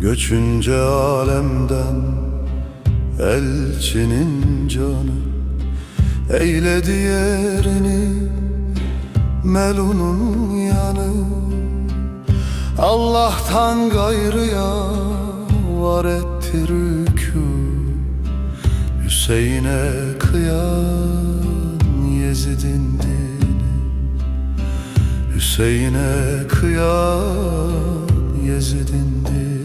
Düşünce alemden elçinin canı Eyledi yerini melunun yanı. Allah'tan gayrıya var etti rükû Hüseyin'e kıyan Yezid'in dini. Hüseyin'e kıyan Yezid'in dini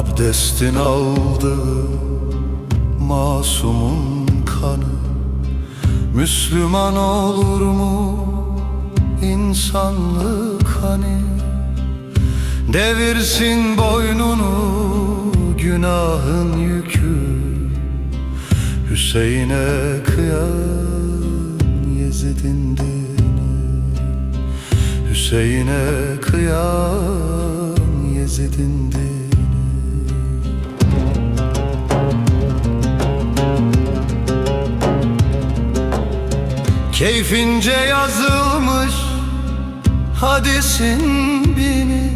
Abdestin aldığı masumun kanı. Müslüman olur mu insanlık hani? Devirsin boynunu günahın yükü. Hüseyin'e kıyan Yezid'in dini. Hüseyin'e kıyan Yezid'in dini Keyfince yazılmış hadisin bini.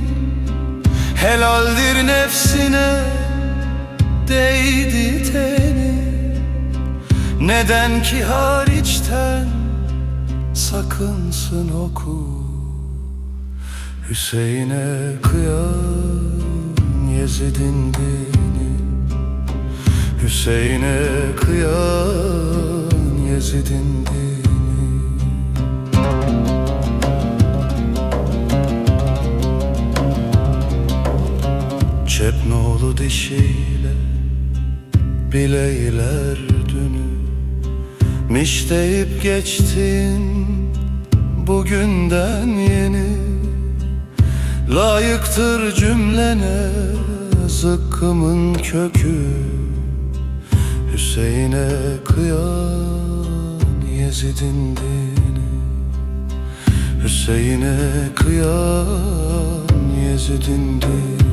Helaldir nefsine değdi teni. Neden ki hariçten sakınsın oku. Hüseyin'e kıyan Yezid'in dini. Hüseyin'e kıyan Yezid'in dini Çepnoğlu dişiyle bileyler dünü. Miş deyip geçtin bugünden yeni. Layıktır cümlene zıkkımın kökü. Hüseyin'e kıyan Yezid'in dini. Hüseyin'e kıyan Yezid'in dini